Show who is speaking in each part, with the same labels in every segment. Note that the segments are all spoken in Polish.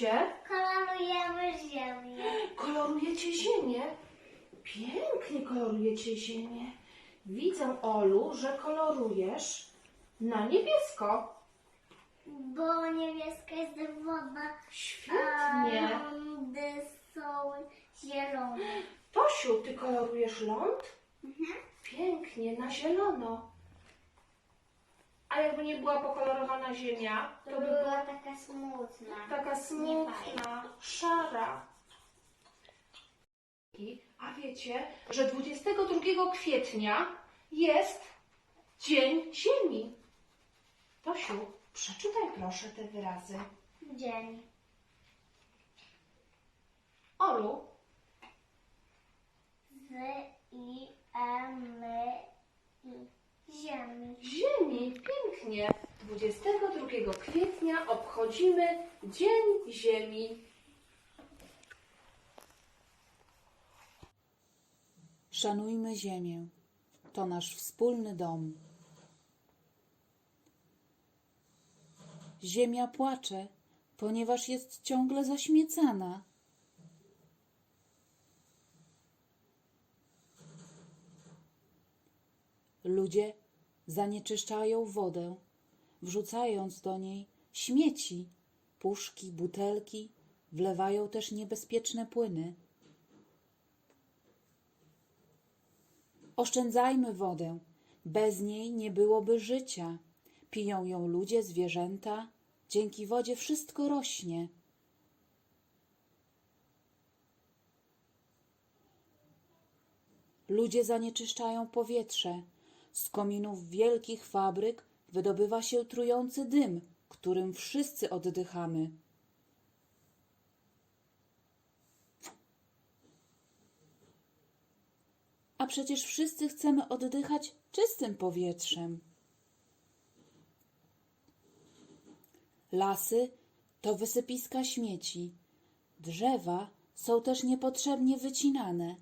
Speaker 1: robicie?
Speaker 2: Kolorujemy ziemię.
Speaker 1: Kolorujecie ziemię. Pięknie kolorujecie ziemię. Widzę, Olu, że kolorujesz na niebiesko.
Speaker 3: Bo niebieska jest woda, a
Speaker 1: Świetnie.
Speaker 3: lądy są zielone.
Speaker 1: Tosiu, ty kolorujesz ląd? Pięknie, na zielono. A jakby nie była pokolorowana ziemia, to by była
Speaker 3: taka smutna.
Speaker 1: taka smutna, szara. A wiecie, że 22 kwietnia jest Dzień Ziemi. Tosiu, przeczytaj proszę te wyrazy.
Speaker 3: Dzień.
Speaker 1: Olu,
Speaker 3: Z i M i ziemi.
Speaker 1: Ziemi, pięknie. 22 kwietnia obchodzimy Dzień Ziemi.
Speaker 4: Szanujmy Ziemię. To nasz wspólny dom. Ziemia płacze, ponieważ jest ciągle zaśmiecana. Ludzie zanieczyszczają wodę, wrzucając do niej śmieci, puszki, butelki, wlewają też niebezpieczne płyny. Oszczędzajmy wodę. Bez niej nie byłoby życia. Piją ją ludzie, zwierzęta. Dzięki wodzie wszystko rośnie. Ludzie zanieczyszczają powietrze. Z kominów wielkich fabryk wydobywa się trujący dym, którym wszyscy oddychamy. A przecież wszyscy chcemy oddychać czystym powietrzem. Lasy to wysypiska śmieci. Drzewa są też niepotrzebnie wycinane.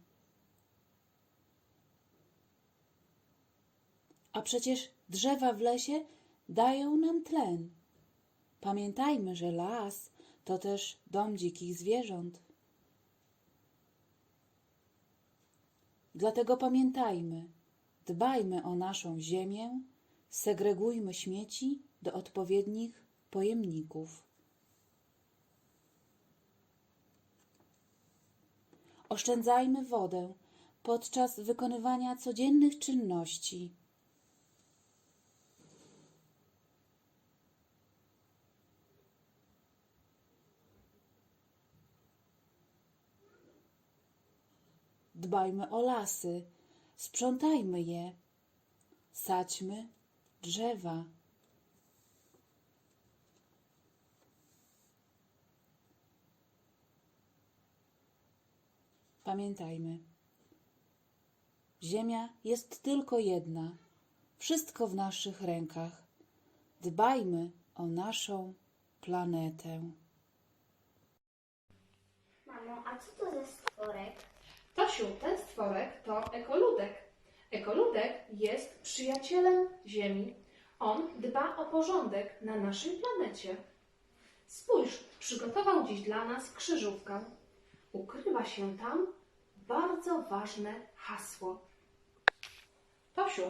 Speaker 4: A przecież drzewa w lesie dają nam tlen. Pamiętajmy, że las to też dom dzikich zwierząt. Dlatego pamiętajmy, dbajmy o naszą ziemię, segregujmy śmieci do odpowiednich pojemników. Oszczędzajmy wodę podczas wykonywania codziennych czynności. Dbajmy o lasy, sprzątajmy je, sadźmy drzewa. Pamiętajmy, Ziemia jest tylko jedna, wszystko w naszych rękach. Dbajmy o naszą planetę.
Speaker 3: Mamo, a co to za stworek?
Speaker 1: Tosiu, ten stworek to ekoludek. Ekoludek jest przyjacielem Ziemi. On dba o porządek na naszej planecie. Spójrz, przygotował dziś dla nas krzyżówkę. Ukrywa się tam bardzo ważne hasło. Tosiu,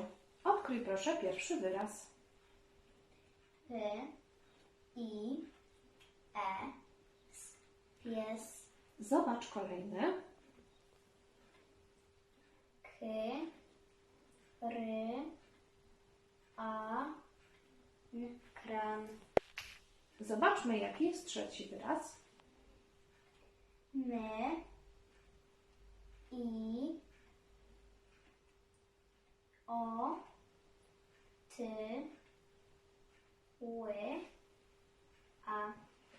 Speaker 1: odkryj proszę pierwszy wyraz.
Speaker 3: P, I, E, S, pies,
Speaker 1: Zobacz kolejny.
Speaker 3: K, R, A, N, kran,
Speaker 1: Zobaczmy, jaki jest trzeci wyraz.
Speaker 3: N, I, O, Ty, Ły, A,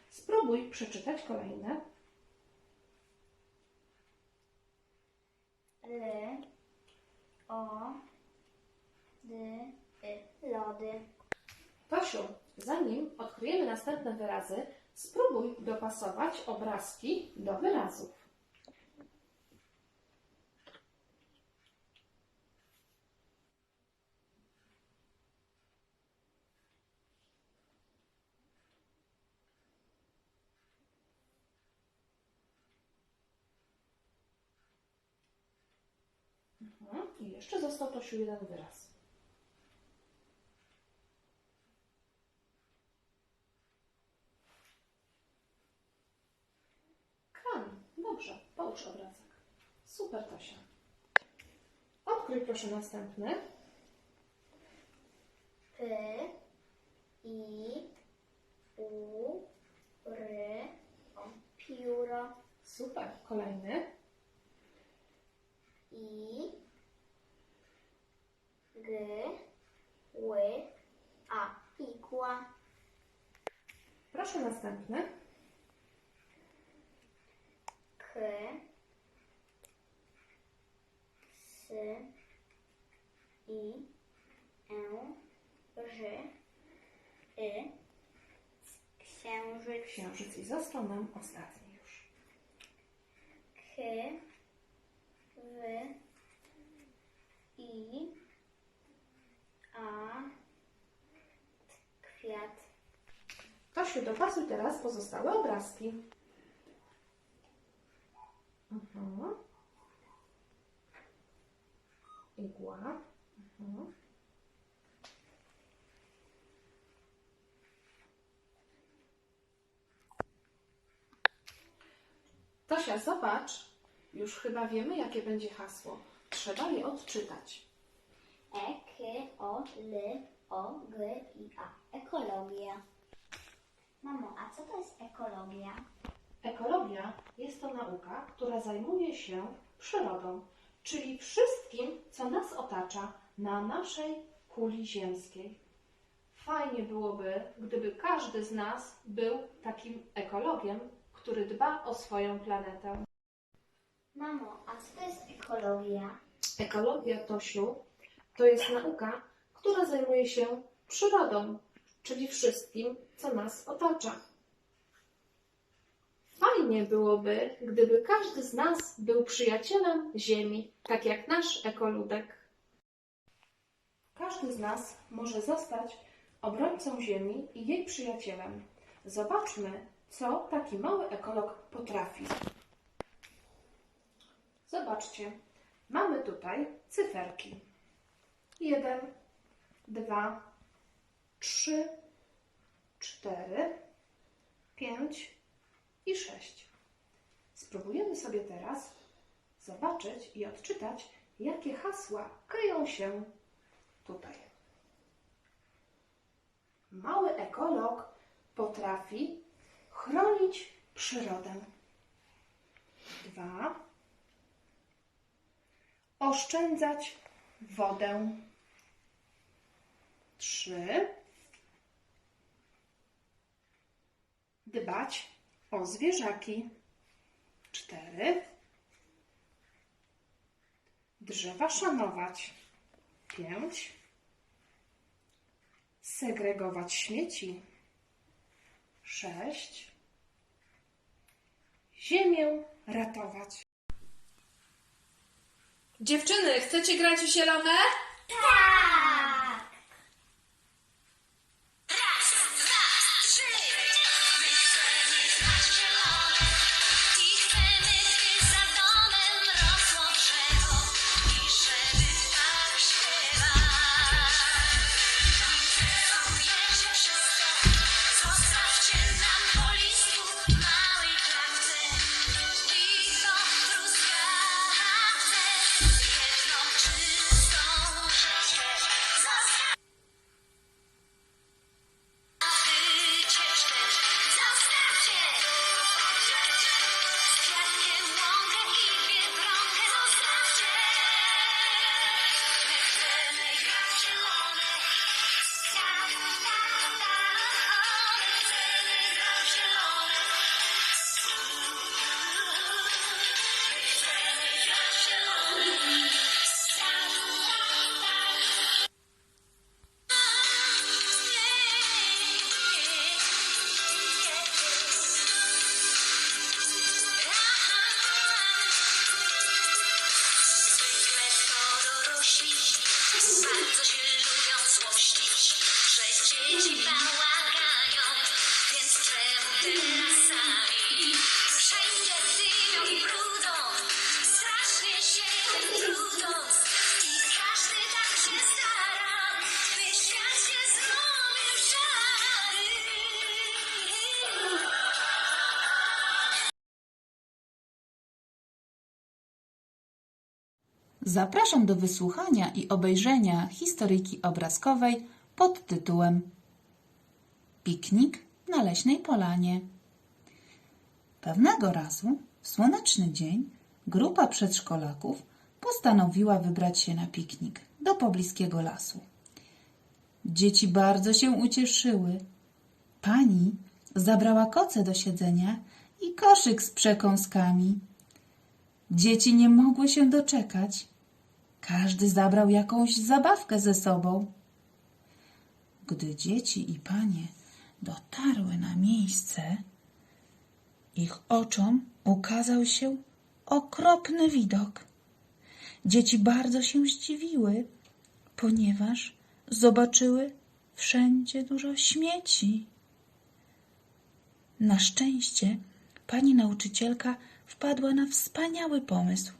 Speaker 1: Spróbuj przeczytać kolejne.
Speaker 3: L, O, D, Y, lody.
Speaker 1: Tosiu, zanim odkryjemy następne wyrazy, spróbuj dopasować obrazki do wyrazów. Mhm. I jeszcze został Tosiu jeden wyraz. Kran. Dobrze, połóż obrazek. Super, Tosia. Odkryj proszę następny.
Speaker 3: P, I, U, R, o, pióro,
Speaker 1: Super. Kolejny.
Speaker 3: I, G, Ły, A, igła,
Speaker 1: Proszę następny.
Speaker 3: K, S, I, E, Ż, Y, księżyc,
Speaker 1: Księżyc i został nam ostatni już.
Speaker 3: K, W, I, A, kwiat,
Speaker 1: Tosiu, dopasuj teraz pozostałe obrazki. Mhm. Igła. Mhm. Tosia, zobacz. Już chyba wiemy, jakie będzie hasło. Trzeba je odczytać.
Speaker 3: E, K, O, L, O, G, I, A. Ekologia. Mamo, a co to jest ekologia?
Speaker 1: Ekologia jest to nauka, która zajmuje się przyrodą, czyli wszystkim, co nas otacza na naszej kuli ziemskiej. Fajnie byłoby, gdyby każdy z nas był takim ekologiem, który dba o swoją planetę.
Speaker 3: Mamo, a co to jest ekologia?
Speaker 1: Ekologia, Tosiu, to jest nauka, która zajmuje się przyrodą, czyli wszystkim, co nas otacza. Fajnie byłoby, gdyby każdy z nas był przyjacielem Ziemi, tak jak nasz ekoludek. Każdy z nas może zostać obrońcą Ziemi i jej przyjacielem. Zobaczmy, co taki mały ekolog potrafi. Zobaczcie, mamy tutaj cyferki. Jeden, dwa, trzy, cztery, pięć i sześć. Spróbujemy sobie teraz zobaczyć i odczytać, jakie hasła kryją się tutaj. Mały ekolog potrafi chronić przyrodę. Dwa. Oszczędzać wodę. Trzy. Dbać o zwierzaki. Cztery. Drzewa szanować. Pięć. Segregować śmieci. Sześć. Ziemię ratować.
Speaker 4: Dziewczyny, chcecie grać w zielone?
Speaker 2: Raz,
Speaker 4: Zapraszam do wysłuchania i obejrzenia historyjki obrazkowej pod tytułem Piknik na leśnej polanie. Pewnego razu, w słoneczny dzień, grupa przedszkolaków postanowiła wybrać się na piknik do pobliskiego lasu. Dzieci bardzo się ucieszyły. Pani zabrała koce do siedzenia i koszyk z przekąskami. Dzieci nie mogły się doczekać. Każdy zabrał jakąś zabawkę ze sobą. Gdy dzieci i panie dotarły na miejsce, ich oczom ukazał się okropny widok. Dzieci bardzo się zdziwiły, ponieważ zobaczyły wszędzie dużo śmieci. Na szczęście pani nauczycielka wpadła na wspaniały pomysł.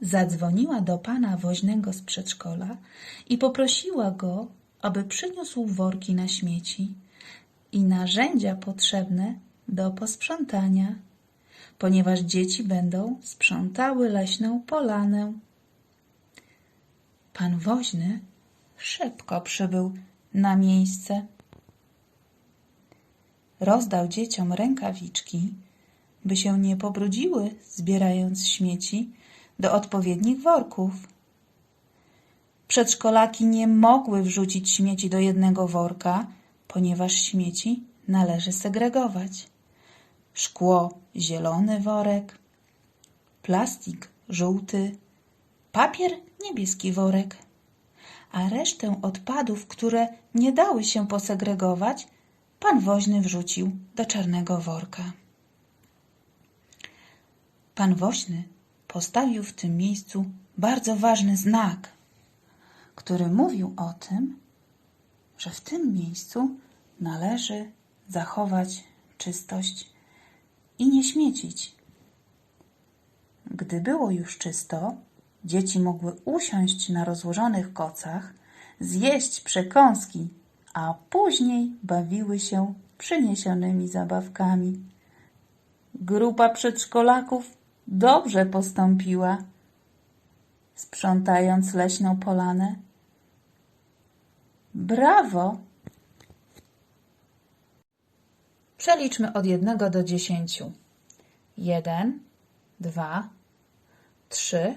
Speaker 4: Zadzwoniła do pana woźnego z przedszkola i poprosiła go, aby przyniósł worki na śmieci i narzędzia potrzebne do posprzątania, ponieważ dzieci będą sprzątały leśną polanę. Pan woźny szybko przybył na miejsce. Rozdał dzieciom rękawiczki, by się nie pobrudziły, zbierając śmieci do odpowiednich worków. Przedszkolaki nie mogły wrzucić śmieci do jednego worka, ponieważ śmieci należy segregować. Szkło zielony worek, plastik żółty, papier niebieski worek, a resztę odpadów, które nie dały się posegregować, pan woźny wrzucił do czarnego worka. Pan woźny postawił w tym miejscu bardzo ważny znak, który mówił o tym, że w tym miejscu należy zachować czystość i nie śmiecić. Gdy było już czysto, dzieci mogły usiąść na rozłożonych kocach, zjeść przekąski, a później bawiły się przyniesionymi zabawkami. Grupa przedszkolaków dobrze postąpiła, sprzątając leśną polanę. Brawo! Przeliczmy od jednego do dziesięciu. Jeden, dwa, trzy,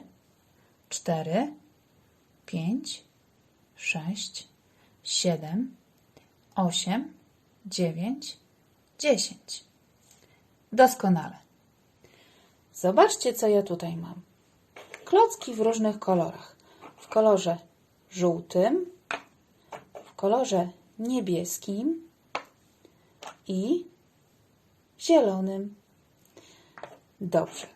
Speaker 4: cztery, pięć, sześć, siedem, osiem, dziewięć, dziesięć. Doskonale. Zobaczcie, co ja tutaj mam. Klocki w różnych kolorach. W kolorze żółtym, w kolorze niebieskim i zielonym. Dobrze.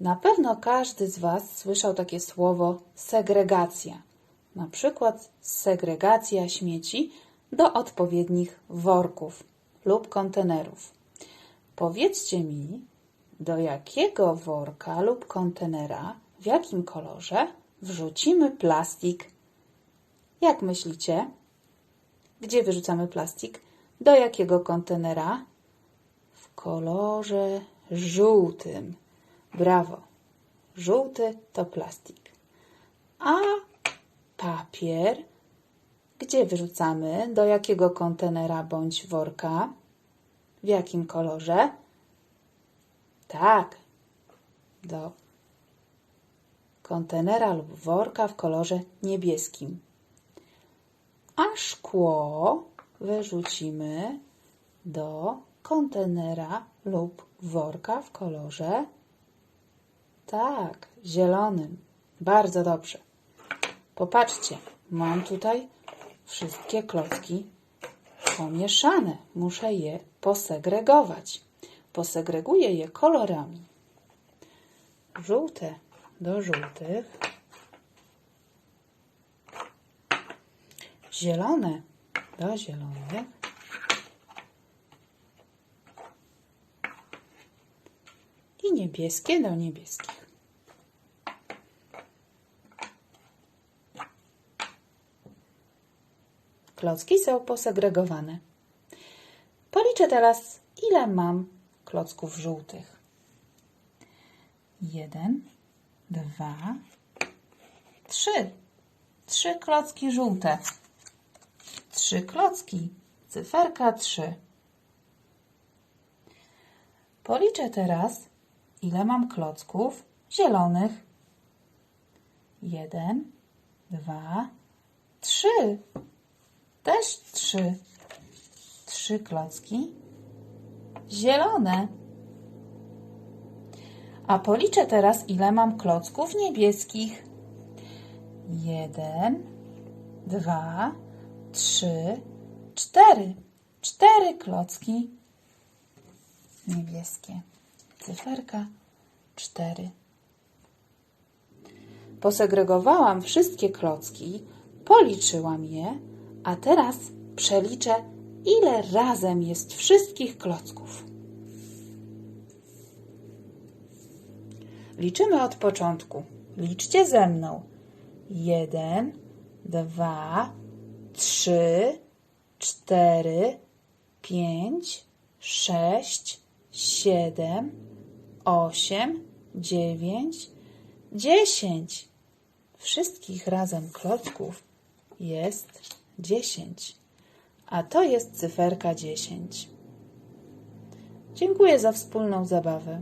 Speaker 4: Na pewno każdy z Was słyszał takie słowo segregacja. Na przykład segregacja śmieci do odpowiednich worków lub kontenerów. Powiedzcie mi, do jakiego worka lub kontenera, w jakim kolorze wrzucimy plastik? Jak myślicie? Gdzie wyrzucamy plastik? Do jakiego kontenera? W kolorze żółtym. Brawo. Żółty to plastik. A papier gdzie wyrzucamy? Do jakiego kontenera bądź worka? W jakim kolorze? Tak, do kontenera lub worka w kolorze niebieskim. A szkło wyrzucimy do kontenera lub worka w kolorze tak, zielonym. Bardzo dobrze. Popatrzcie, mam tutaj wszystkie klocki pomieszane. Muszę je posegregować. Posegreguję je kolorami. Żółte do żółtych. Zielone do zielonych. I niebieskie do niebieskich. Klocki są posegregowane. Policzę teraz, ile mam klocków żółtych. Jeden, dwa, trzy. Trzy klocki żółte. Trzy klocki. Cyferka trzy. Policzę teraz, ile mam klocków zielonych. Jeden, dwa, trzy. Też trzy. Trzy klocki zielone. A policzę teraz, ile mam klocków niebieskich. Jeden, dwa, trzy, cztery. Cztery klocki niebieskie. Cyferka cztery. Posegregowałam wszystkie klocki, policzyłam je, a teraz przeliczę, ile razem jest wszystkich klocków. Liczymy od początku. Liczcie ze mną. Jeden, dwa, trzy, cztery, pięć, sześć, siedem, osiem, dziewięć, dziesięć. Wszystkich razem klocków jest dziesięć. A to jest cyferka dziesięć. Dziękuję za wspólną zabawę.